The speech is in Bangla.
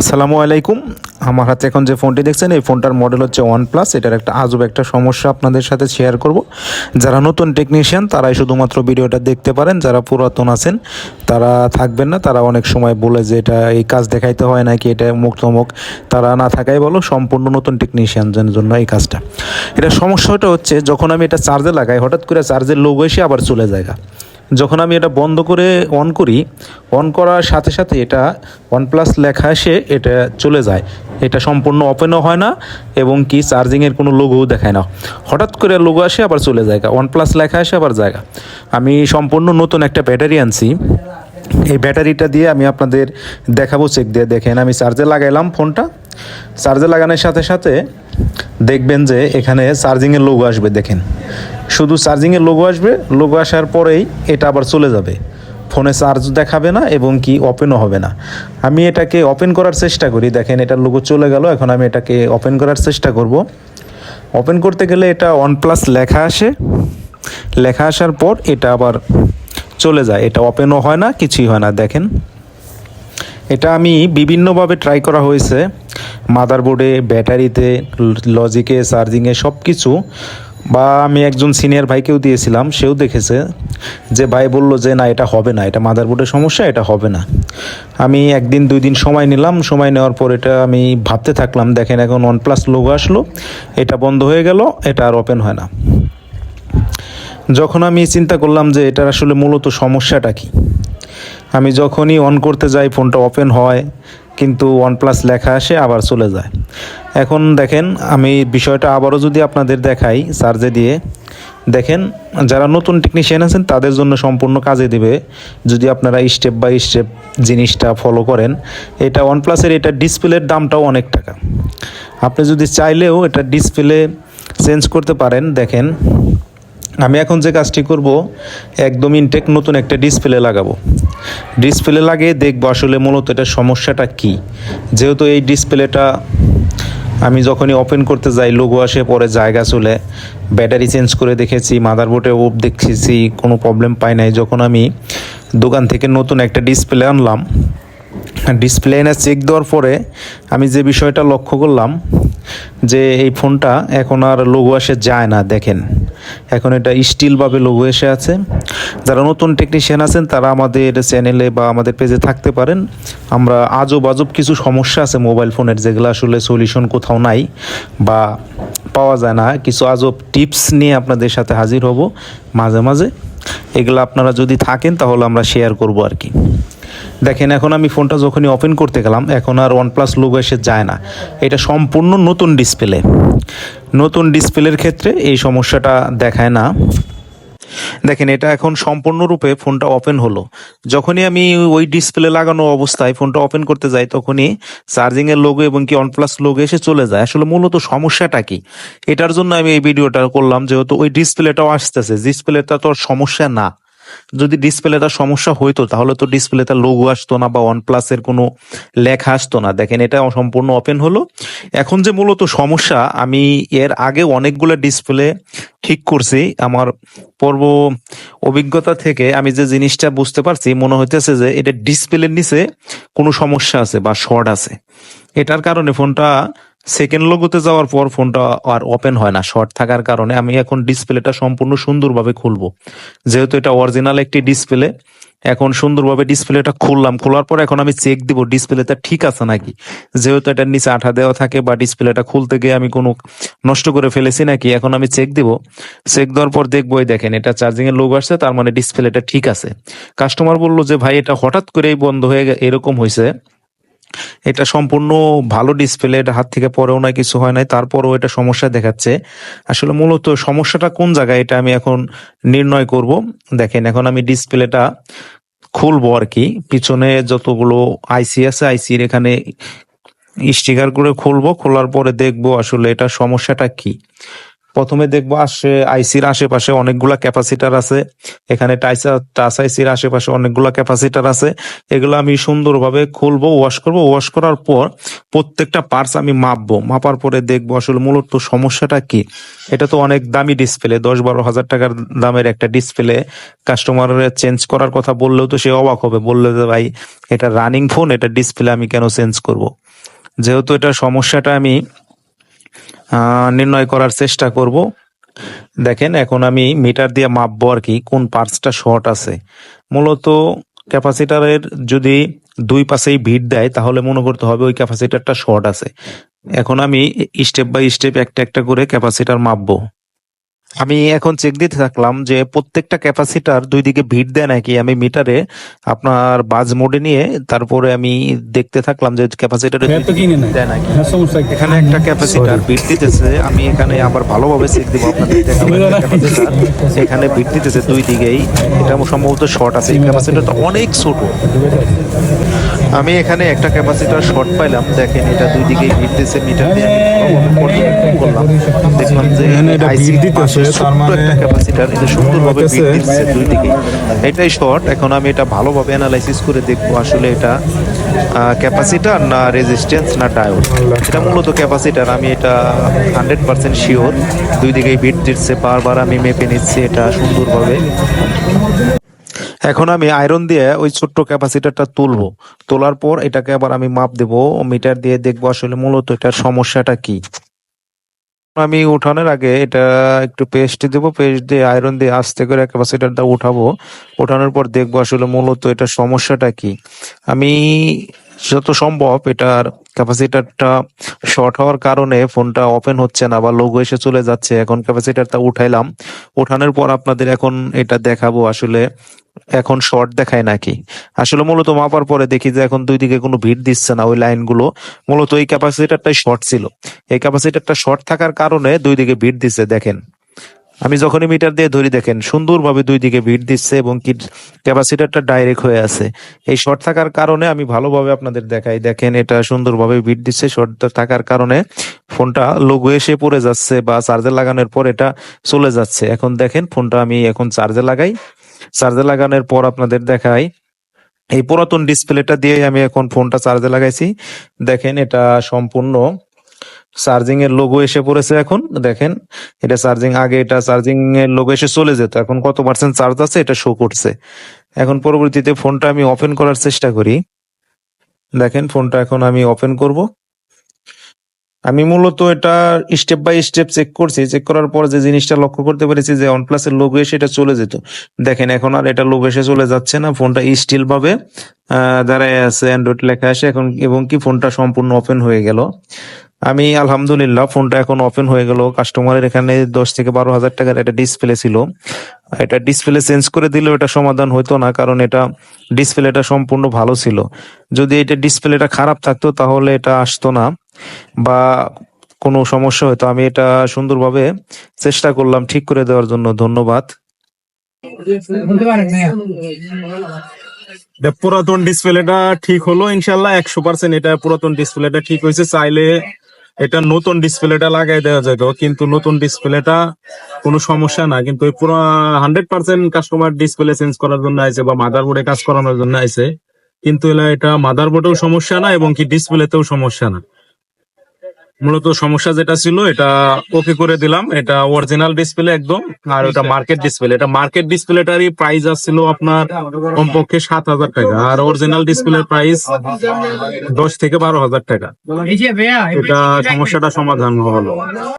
আসসালামু আলাইকুম। আমার হাতে এখন যে ফোনটি দেখছেন, এই ফোনটার মডেল হচ্ছে ওয়ান প্লাস এটার একটা আজব একটা সমস্যা আপনাদের সাথে শেয়ার করব। যারা নতুন টেকনিশিয়ান তারাই শুধুমাত্র ভিডিওটা দেখতে পারেন। যারা পুরাতন আছেন, তারা থাকবেন না। তারা অনেক সময় বলে যে এটা এই কাজ দেখাইতে হয় নাকি, এটা মুখ তমুক তারা না থাকাই বলো সম্পূর্ণ নতুন টেকনিশিয়ানদের জন্য এই কাজটা। এটা সমস্যাটা হচ্ছে, যখন আমি এটা চার্জে লাগাই, হঠাৎ করে চার্জের লোগো এসে আবার চলে যায় যখন আমি এটা বন্ধ করে অন করি অন করার সাথে সাথে এটা ওয়ানপ্লাস লেখা এসে এটা চলে যায়। এটা সম্পূর্ণ ওপেনও হয় না এবং কি চার্জিংয়ের কোনো লোগোও দেখায় না। হঠাৎ করে লোগো আসে, আবার চলে যায় ওয়ানপ্লাস লেখা আসে আবার জায়গা। আমি সম্পূর্ণ নতুন একটা ব্যাটারি আনছি। এই ব্যাটারিটা দিয়ে আমি আপনাদের দেখাবো চেক দিয়ে। দেখেন, আমি চার্জে লাগাইলাম ফোনটা। চার্জে লাগানোর সাথে সাথে দেখবেন যে এখানে চার্জিংয়ের লোগো আসবে, দেখেন। শুধু চার্জিংয়ের লোগো আসবে লোগো আসার পরেই এটা আবার চলে যাবে। ফোনে চার্জ দেখাবে না এবং কি ওপেনও হবে না। আমি এটাকে ওপেন করার চেষ্টা করি। দেখেন এটা লোগো চলে গেল। এখন আমি এটাকে ওপেন করার চেষ্টা করব। ওপেন করতে গেলে এটা ওয়ান প্লাস লেখা আসে। লেখা আসার পর এটা আবার চলে যায়। এটা ওপেনও হয় না, কিছুই হয় না, দেখেন। এটা আমি বিভিন্নভাবে ট্রাই করা হয়েছে। মাদারবোর্ডে ব্যাটারিতে লজিকে চার্জিংয়ে সব কিছু বা আমি একজন সিনিয়র ভাইকেও দিয়েছিলাম, সেও দেখেছে যে ভাই বলল যে, না, এটা হবে না, এটা মাদারবোর্ডের সমস্যা, এটা হবে না। আমি একদিন, দুই দিন সময় নিলাম, সময় নেওয়ার পর এটা আমি ভাবতে থাকলাম, দেখেন, এখন ওয়ান প্লাস লোগো আসলো, এটা বন্ধ হয়ে গেল, এটা আর ওপেন হয় না। যখন আমি চিন্তা করলাম যে এটার আসলে মূলত সমস্যাটা কি, আমি যখনই অন করতে যাই ফোনটা ওপেন হয়, কিন্তু ওয়ানপ্লাস লেখা আসে, আবার চলে যায়। এখন দেখেন, আমি বিষয়টা আবারও যদি আপনাদের দেখাই চার্জে দিয়ে, দেখেন, যারা নতুন টেকনিশিয়ান আছেন, তাদের জন্য সম্পূর্ণ কাজে দিবে, যদি আপনারা স্টেপ বাই স্টেপ জিনিসটা ফলো করেন, এটা ওয়ানপ্লাসের এটা ডিসপ্লের দামটাও অনেক টাকা। আপনি যদি চাইলেও এটা ডিসপ্লে চেঞ্জ করতে পারেন, দেখেন আমি এখন যে কাজটি করব, একদম ইনটেক নতুন একটা ডিসপ্লে লাগাবো। ডিসপ্লে লাগিয়ে দেখব আসলে মূলত এটা সমস্যাটা কি। যেহেতু এই ডিসপ্লেটা আমি যখনই ওপেন করতে যাই লোগো আসে, পরে জায়গা চলে ব্যাটারি চেঞ্জ করে দেখেছি মাদারবোর্ডেও দেখেছি, কোনো প্রবলেম পাই নাই। যখন আমি দোকান থেকে নতুন একটা ডিসপ্লে আনলাম ডিসপ্লে এনে চেক দেওয়ার পরে আমি যে বিষয়টা লক্ষ্য করলাম, যে এই ফোনটা এখন আর লোগো আসে যায় না, দেখেন। এখন এটা স্টিলভাবে লোগো এসে আছে। যারা নতুন টেকনিশিয়ান আছেন, তারা আমাদের চ্যানেলে বা আমাদের পেজে থাকতে পারেন। আমরা আজব আজব কিছু সমস্যা আছে মোবাইল ফোনের যেগুলো আসলে সলিউশন কোথাও নাই বা পাওয়া যায় না। কিছু আজব টিপস নিয়ে আপনাদের সাথে হাজির হব মাঝে মাঝে। এগুলো আপনারা যদি থাকেন, তাহলে আমরা শেয়ার করব আর কি। দেখেন, এখন আমি ফোনটা যখনই ওপেন করতে গেলাম, এখন আর ওয়ানপ্লাস লোগো এসে যায় না। এটা সম্পূর্ণ নতুন ডিসপ্লে নতুন ডিসপ্লের ক্ষেত্রে এই সমস্যাটা দেখায় না। দেখেন, এটা এখন সম্পূর্ণরূপে ফোনটা ওপেন হলো। যখনই আমি ওই ডিসপ্লে লাগানো অবস্থায় ফোনটা ওপেন করতে যাই, তখনই চার্জিং এর লোগো এবং কি ওয়ানপ্লাস লোগো এসে চলে যায়। আসলে মূলত সমস্যাটা কি? এটার জন্য আমি এই ভিডিওটা করলাম, যেহেতু ওই ডিসপ্লেটাও আসতেছে। ডিসপ্লেটা তো সমস্যা না। যদি ডিসপ্লেটা সমস্যা হইতো, তাহলে তো ডিসপ্লেটা লোগো আসতো না বা ওয়ান প্লাসের কোনো লেখা আসতো না। দেখেন, এটা সম্পূর্ণ ওপেন হলো। এখন যে মূলত সমস্যা, আমি এর আগে অনেকগুলো ডিসপ্লে ঠিক করছি। আমার পর্ব অভিজ্ঞতা থেকে আমি যে জিনিসটা বুঝতে পারছি, মনে হইতেছে যে এটা ডিসপ্লের নিচে কোনো সমস্যা আছে বা শর্ট আছে। এটার কারণে ফোনটা সেকেন্ড লোগোতে যাওয়ার পর ফোনটা আর ওপেন হয় না। শর্ট থাকার কারণে আমি এখন ডিসপ্লেটা সম্পূর্ণ সুন্দরভাবে খুলবো। যেহেতু এটা অরিজিনাল একটি ডিসপ্লে এখন সুন্দরভাবে ডিসপ্লেটা খুললাম। খোলার পর এখন আমি চেক দিব ডিসপ্লেটা ঠিক আছে নাকি? যেহেতু এটার নিচে আঠা দেওয়া থাকে বা ডিসপ্লেটা খুলতে গিয়ে আমি কোনো নষ্ট করে ফেলেছি নাকি, এখন আমি চেক দিব। চেক দেওয়ার পর দেখব দেখেন, এটা চার্জিং এর লোক আসছে, তার মানে ডিসপ্লেটা ঠিক আছে। কাস্টমার বলল যে, ভাই, এটা হঠাৎ করেই বন্ধ হয়ে এরকম হয়েছে এটা সম্পূর্ণ ভালো ডিসপ্লে এটা হাত থেকে পরেও না কিছু হয় নাই। তারপরেও এটা সমস্যা দেখাচ্ছে। আসলে মূলত সমস্যাটা কোন জায়গায়, এটা আমি এখন নির্ণয় করব। দেখেন, এখন আমি ডিসপ্লেটা খুলবো আর কি। পিছনে যতগুলো আইসি আছে আইসির এখানে স্টিকার করে খুলবো। খোলার পরে দেখব আসলে এটা সমস্যাটা কি। প্রথমে দেখব আসে, আইসির আশেপাশে অনেকগুলা ক্যাপাসিটার আছে। এখানে টাইসা টাচ আইসির আশেপাশে অনেকগুলা ক্যাপাসিটার আছে। এগুলো আমি সুন্দরভাবে খুলবো ওয়াশ করব। ওয়াশ করার পর প্রত্যেকটা পার্টস আমি মাপবো। মাপার পরে দেখব আসলে মূলত সমস্যাটা কি। এটা তো অনেক দামি ডিসপ্লে দশ বারো হাজার টাকার দামের একটা ডিসপ্লে কাস্টমার চেঞ্জ করার কথা বললেও তো সে অবাক হবে। বললে যে, ভাই, এটা রানিং ফোন এটা ডিসপ্লে আমি কেন চেঞ্জ করব? যেহেতু এটা সমস্যাটা আমি নির্ণয় করার চেষ্টা করব। দেখেন, এখন আমি মিটার দিয়ে মাপবো আর কি, কোন পার্টসটা শর্ট আছে। মূলত ক্যাপাসিটারের যদি দুই পাশেই ভিড় দেয়, তাহলে মনে করতে হবে ওই ক্যাপাসিটারটা শর্ট আছে। এখন আমি স্টেপ বাই স্টেপ একটা একটা করে ক্যাপাসিটার মাপবো। আমি এখন চেক দিতে থাকলাম যে প্রত্যেকটা ক্যাপাসিটার দুই দিকে ভিড় দেয় নাকি? আমি মিটারে আপনার বাজ মোডে নিয়ে তারপরে আমি দেখতে থাকলাম যে ক্যাপাসিটারে। দেয় নাকি? হ্যাঁ? এখানে একটা ক্যাপাসিটার ভিড় দিতেছে আমি এখানে আবার ভালোভাবে চেক দিব আপনাদের দেখাবো। এখানে ভিড় দিতেছে দুই দিকেই। এটা সম্ভবত শর্ট আছে। এই ক্যাপাসিটারটা অনেক ছোট। আমি এখানে একটা ক্যাপাসিটার শর্ট পাইলাম। দেখেন এটা দুই দিকেই বিট দিতেছে মিটার দিয়ে আমি করলাম দেখলাম যে মানে একটা ক্যাপাসিটার এটা সুন্দরভাবে হইতেছে- দুই দিকে এটাই শর্ট এখন আমি এটা ভালোভাবে অ্যানালাইসিস করে দেখব আসলে এটা ক্যাপাসিটার না রেজিস্ট্যান্স না ডায়োড এটা মূলত ক্যাপাসিটার আমি এটা হান্ড্রেড পার্সেন্ট শিওর দুই দিকেই বিট দিচ্ছে বারবার আমি মেপে নিচ্ছি এটা সুন্দরভাবে। এখন আমি আয়রন দিয়ে ওই ছোট্ট ক্যাপাসিটারটা তুলবো। তোলার পর এটাকে আবার আমি মাপ দেব মিটার দিয়ে দেখব আসলে মূলত এটার সমস্যাটা কি। আমি উঠানোর আগে এটা একটু পেস্ট দেব পেস্ট দিয়ে আয়রন দিয়ে আস্তে করে ক্যাপাসিটারটা উঠাবো। উঠানোর পর দেখব আসলে মূলত এটা সমস্যাটা কি। আমি যত সম্ভব এটার ক্যাপাসিটারটা শর্ট হওয়ার কারণে ফোনটা ওপেন হচ্ছে না বা লোগো এসে চলে যাচ্ছে। এখন ক্যাপাসিটারটা উঠাইলাম। ওঠানোর পর আপনাদের এখন এটা দেখাবো আসলে এখন শর্ট দেখায় নাকি। আসলে মূলত মাপার পরে দেখি যে এখন দুই দিকে কোনো ভিড় দিচ্ছে না ওই লাইনগুলো মূলত এই ক্যাপাসিটারটাই শর্ট ছিল। এই ক্যাপাসিটারটা শর্ট থাকার কারণে দুই দিকে ভিড় দিচ্ছে, দেখেন। আমি যখনই মিটার দিয়ে ধরি দেখেন, সুন্দরভাবে দুই দিকে ভিড় দিচ্ছে এবং কি ক্যাপাসিটারটা ডাইরেক্ট হয়ে আছে। এই শর্ট থাকার কারণে আমি ভালোভাবে আপনাদের দেখাই। দেখেন, এটা সুন্দরভাবে ভিড় দিচ্ছে। শর্ট থাকার কারণে ফোনটা লোগো এসে পড়ে যাচ্ছে বা চার্জে লাগানোর পর এটা চলে যাচ্ছে। এখন দেখেন, ফোনটা আমি এখন চার্জে লাগাই। চার্জে লাগানোর পর আপনাদের দেখাই। এই পুরাতন ডিসপ্লেটা দিয়ে আমি এখন ফোনটা চার্জে লাগাইছি। দেখেন, এটা সম্পূর্ণ চার্জিং এর লোগো এসে পড়েছে এখন, দেখেন। এটা চার্জিং আগে এটা চার্জিং এর লোগো এসে চলে যেত, এখন কত পার্সেন্ট চার্জ আছে এটা শো করছে। এখন পরবর্তীতে ফোনটা আমি ওপেন করার চেষ্টা করি। দেখেন, ফোনটা এখন আমি ওপেন করব। আমি মূলত এটা স্টেপ বাই স্টেপ চেক করছি চেক করার পর যে জিনিসটা লক্ষ্য করতে পেরেছি যে এর লোগো এসে এটা চলে যেত। দেখেন, এখন আর এটা লোগো এসে চলে যাচ্ছে না, ফোনটা স্টিল ভাবে দাঁড়ায় আছে অ্যান্ড্রয়েড লেখা আসে এখন, এবং কি ফোনটা সম্পূর্ণ ওপেন হয়ে গেল। আমি আলহামদুলিল্লাহ ফোনটা এখন ওপেন হয়ে গেল। কাস্টমারের এখানে দশ থেকে বারো হাজার টাকার একটা ডিসপ্লে ছিল। এটা ডিসপ্লে চেঞ্জ করে দিলেও এটা সমাধান হতো না, কারণ এটা ডিসপ্লেটা সম্পূর্ণ ভালো ছিল। যদি এটা ডিসপ্লেটা খারাপ থাকতো, তাহলে এটা আসতো না বা কোনো সমস্যা হতো। আমি এটা সুন্দরভাবে চেষ্টা করলাম ঠিক করে দেওয়ার জন্য। ধন্যবাদ। পুরাতন ডিসপ্লেটা ঠিক হলো। ইনশাল্লাহ একশো পার্সেন্ট এটা পুরাতন ডিসপ্লেটা ঠিক হয়েছে। চাইলে এটা নতুন ডিসপ্লেটা লাগাই দেওয়া যেত কিন্তু নতুন ডিসপ্লেটা কোনো সমস্যা না কিন্তু পুরো hundred percent customer display change করার জন্য আইসে বা মাদারবোর্ডে কাজ করানোর জন্য আইসে কিন্তু এটা মাদারবোর্ডেও সমস্যা না এবং কি ডিসপ্লেতেও সমস্যা না। মূলত সমস্যা যেটা ছিল এটা ওকে করে দিলাম। এটা অরিজিনাল ডিসপ্লে একদম আর ওটা মার্কেট ডিসপ্লে এটা মার্কেট ডিসপ্লেটারই প্রাইস আসছিল আপনার কমপক্ষে সাত হাজার টাকা আর অরিজিনাল ডিসপ্লের প্রাইস দশ থেকে বারো হাজার টাকা। এটা সমস্যাটা সমাধান হলো।